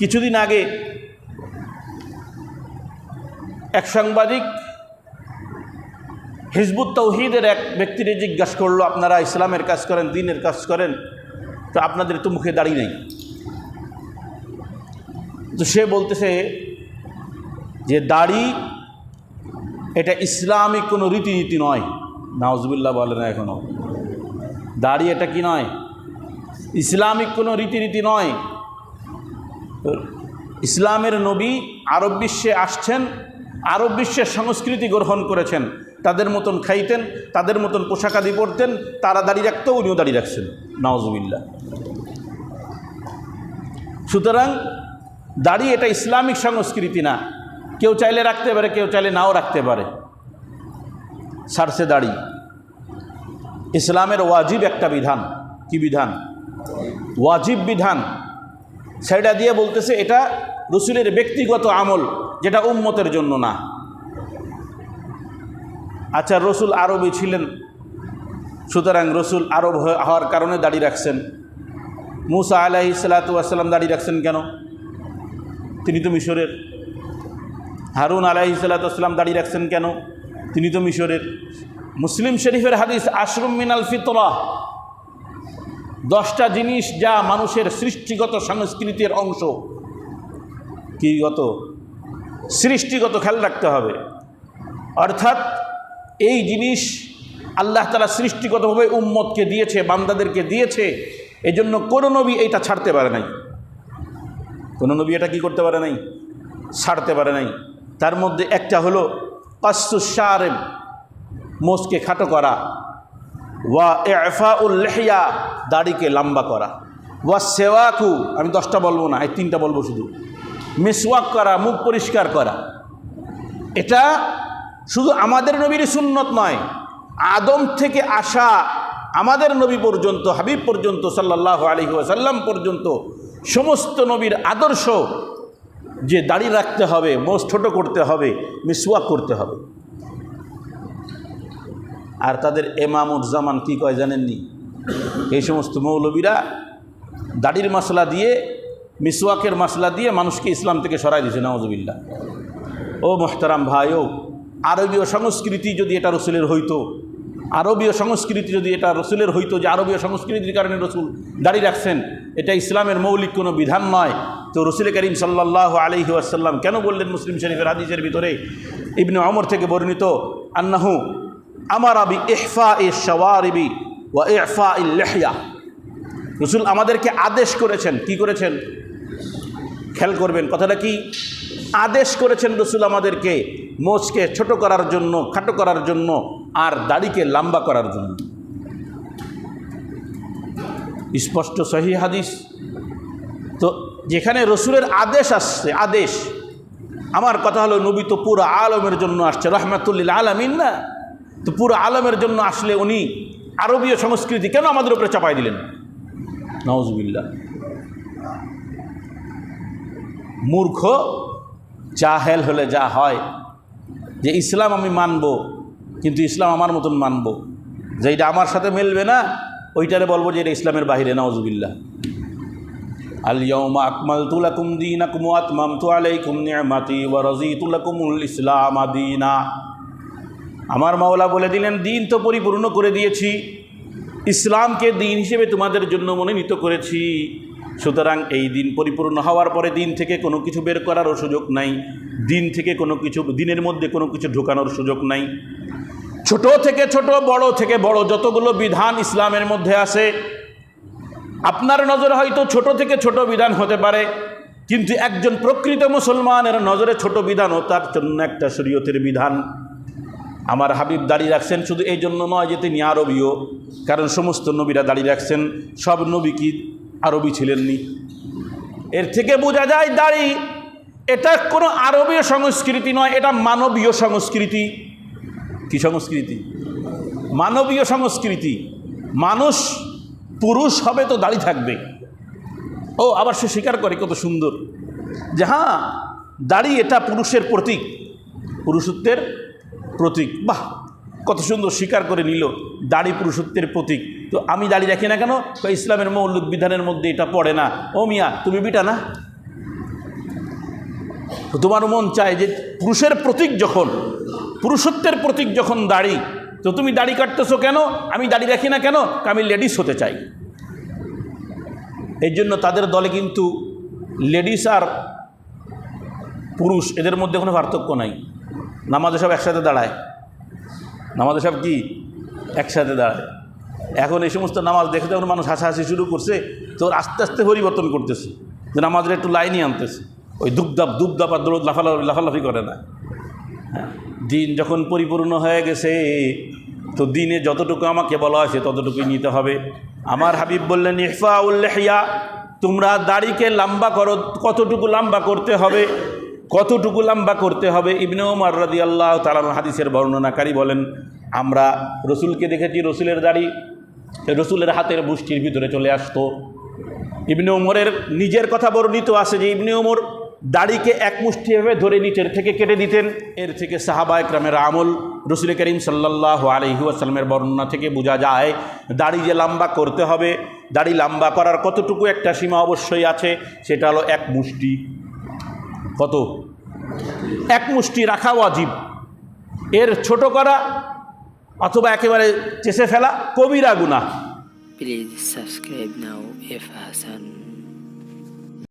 কিছুদিন আগে এক সাংবাদিক হিজবুত তৌহিদের এক ব্যক্তিরে জিজ্ঞাসা করল, আপনারা ইসলামের কাজ করেন, দিনের কাজ করেন, তো আপনাদের তো মুখে দাড়ি নেই। তো সে বলতেছে যে, দাড়ি, এটা ইসলামিক কোনো রীতিনীতি নয়। নাওজবিল্লা বলে না এখনও দাড়ি এটা কি নয়? ইসলামিক কোনো রীতিনীতি নয়। ইসলামের নবী আরব বিশ্বে আসছেন, আরব বিশ্বের সংস্কৃতি গ্রহণ করেছেন, তাদের মতন খাইতেন, তাদের মতন পোশাকাদি পরতেন, তারা দাঁড়িয়ে রাখতেও উনিও দাঁড়িয়ে রাখছেন। নওয়াজবিল্লা সুতরাং দাড়ি এটা ইসলামিক সংস্কৃতি না। কেউ চাইলে রাখতে পারে, কেউ চাইলে নাও রাখতে পারে। সারসে দাড়ি। ইসলামের ওয়াজিব একটা বিধান। কি বিধান? ওয়াজিব বিধান। সেটা দিয়ে বলতেছে, এটা রসুলের ব্যক্তিগত আমল, যেটা উম্মতের জন্য না। আচ্ছা রসুল আরবি ছিলেন, সুতরাং রসুল আরব হওয়ার কারণে দাড়ি রাখছেন। মুসা আলাহি সালাতাম দাড়ি রাখছেন কেন? তিনি তো মিশরের। হারুন আলাহি সাল্লাতাম দাড়ি রাখছেন কেন? তিনি তো মিশরের। মুসলিম শরীফের হাদিস, আশরুম মিনাল ফিতরা। দশটা জিনিস যা মানুষের সৃষ্টিগত সংস্কৃতির অংশ। কীগত সৃষ্টিগত খেয়াল রাখতে হবে। অর্থাৎ এই জিনিস আল্লাহ তারা সৃষ্টিগতভাবে উম্মতকে দিয়েছে, বান্দাদেরকে দিয়েছে, এজন্য কোনো নবী এইটা ছাড়তে পারে নাই। কোনো নবী এটা কী করতে পারে নাই? ছাড়তে পারে নাই। তার মধ্যে একটা হলো কাসুসারেম মোষকে খাটো করা। ওয়া এফা উল্লেহিয়া দাড়িকে লম্বা করা। ওয়া সেওয়াকু, আমি দশটা বলব না, এই তিনটা বলব শুধু। মিসওয়াক করা, মুখ পরিষ্কার করা। এটা শুধু আমাদের নবীর সুন্নত নয়, আদম থেকে আসা আমাদের নবী পর্যন্ত, হাবিব পর্যন্ত সাল্লাহ আলহি ওয়াসাল্লাম পর্যন্ত, সমস্ত নবীর আদর্শ যে দাড়ি রাখতে হবে, মোষ ছোটো করতে হবে, মিসওয়াক করতে হবে। আর তাদের এমামুজ্জামান কী কয় জানেননি? এই সমস্ত মৌলবীরা দাড়ির মশলা দিয়ে, মিসওয়াকের মশলা দিয়ে মানুষকে ইসলাম থেকে সরাই দিয়েছে নওয়াজবিল্লা ও মোহতারাম ভাই, ও আরবীয় সংস্কৃতি যদি এটা রসুলের হইতো, আরবীয় সংস্কৃতি যদি এটা রসুলের হইতো যে আরবীয় সংস্কৃতির কারণে রসুল দাড়ি রাখছেন, এটা ইসলামের মৌলিক কোনো বিধান নয়। তো রসুল করিম সাল্লাহ আলহি আসাল্লাম কেন বললেন মুসলিম শরীফের হাদিসের ভিতরে? ইবনে অমর থেকে বর্ণিত, আন্নাহু আমার আবি এহফা এ সওয়ারিবি ওয়া এহফা ইল লেহিয়া। রসুল আমাদেরকে আদেশ করেছেন। কি করেছেন? খেয়াল করবেন, কথাটা কি? আদেশ করেছেন রসুল আমাদেরকে মোচকে ছোট করার জন্য, খাটো করার জন্য আর দাড়িকে লম্বা করার জন্য। স্পষ্ট সহি হাদিস। তো যেখানে রসুলের আদেশ আসছে, আদেশ, আমার কথা হলো নবী তো পুরো আলমের জন্য আসছে, রহমাতুল্লিল আলমিন না? তো পুরো আলমের জন্য আসলে উনি আরবীয় সংস্কৃতি কেন আমাদের উপরে চাপাই দিলেন? নওয়াজবিল্লা মূর্খ, জাহেল হলে যা হয়, যে ইসলাম আমি মানব, কিন্তু ইসলাম আমার মতন মানব। যে এটা আমার সাথে মিলবে না, ওইটারে বলব যে এটা ইসলামের বাহিরে নওয়াজবিল্লা আলিয়মা আকমাল ইসলাম আদিনা আমার মাওলা বলে দিলেন, দিন তো পরিপূর্ণ করে দিয়েছি। ইসলামকে দিন হিসেবে তোমাদের জন্য মনোনীত করেছি। সুতরাং এই দিন পরিপূর্ণ হওয়ার পরে দিন থেকে কোনো কিছু বের করারও সুযোগ নাই। দিন থেকে কোনো কিছু, দিনের মধ্যে কোনো কিছু ঢোকানোর সুযোগ নাই। ছোট থেকে ছোট, বড় থেকে বড়, যতগুলো বিধান ইসলামের মধ্যে আছে, আপনার নজরে হয়তো ছোট থেকে ছোট বিধান হতে পারে, কিন্তু একজন প্রকৃত মুসলমানের নজরে ছোট বিধানও তার জন্য একটা শরীয়তের বিধান। আমার হাবিব দাঁড়িয়ে রাখছেন শুধু এই জন্য নয় যে তিনি আরবীয়, কারণ সমস্ত নবীরা দাঁড়িয়ে রাখছেন, সব নবী কি আরবি ছিলেননি? এর থেকে বোঝা যায় দাড়ি, এটা কোনো আরবীয় সংস্কৃতি নয়, এটা মানবীয় সংস্কৃতি। কি সংস্কৃতি? মানবীয় সংস্কৃতি। মানুষ, পুরুষ হবে তো দাড়ি থাকবে। ও, আবার সে স্বীকার করে, কত সুন্দর। যে হ্যাঁ দাড়ি এটা পুরুষের প্রতীক, পুরুষত্বের প্রতীক। বাহ, কত সুন্দর স্বীকার করে নিল দাড়ি পুরুষত্বের প্রতীক। তো আমি দাড়ি রাখি না কেন? ইসলামের মৌলিক বিধানের মধ্যে এটা পড়ে না। ও মিয়া, তুমি বিটা না? তোমার মন চায় যে পুরুষের প্রতীক যখন, পুরুষত্বের প্রতীক যখন দাড়ি, তো তুমি দাড়ি কাটতেছো কেন? আমি দাড়ি রাখি না কেন? আমি লেডিস হতে চাই। এই জন্য তাদের দলে কিন্তু লেডিস আর পুরুষ, এদের মধ্যে কোনো পার্থক্য নাই। নামাজে সব একসাথে দাঁড়ায়। নামাজে সব কি? একসাথে দাঁড়ায়। এখন এই সমস্ত নামাজ দেখে যখন মানুষ হাসাহাসি শুরু করছে তো আস্তে আস্তে পরিবর্তন করতেছে। যে নামাজের একটু লাইনই আনতেছে। ওই দুপদাপ দুপদাপ আর দৌড় লাফালাফি লাফালাফি করে না। হ্যাঁ, দিন যখন পরিপূর্ণ হয়ে গেছে তো দিনে যতটুকু আমাকে বলা হয়েছে ততটুকুই নিতে হবে। আমার হাবিব বললেন ইফা উল্লেহিয়া তোমরা দাড়িকে লম্বা করো কতটুকু লম্বা করতে হবে? কতটুকু লম্বা করতে হবে? ইবনে ওমর রাদি আল্লাহ তালান হাদিসের বর্ণনাকারী বলেন, আমরা রসুলকে দেখেছি, রসুলের দাড়ি, রসুলের হাতের মুষ্টির ভিতরে চলে আসতো। ইবনে ওমরের নিজের কথা বর্ণিত আছে যে, ইবনে ওমর দাড়িকে এক মুষ্টিভাবে ধরে নিচের থেকে কেটে দিতেন। এর থেকে সাহাবা একরামের আমল রসুল করিম সাল্লাহ আলহি আসালামের বর্ণনা থেকে বোঝা যায়, দাড়ি যে লম্বা করতে হবে, দাড়ি লম্বা করার কতটুকু একটা সীমা অবশ্যই আছে, সেটা হলো এক মুষ্টি। কত? এক মুষ্টি রাখা ওয়াজিব। এর ছোট করা অথবা একেবারে চেষে ফেলা কবিরা গুণা please subscribe now F Hassan.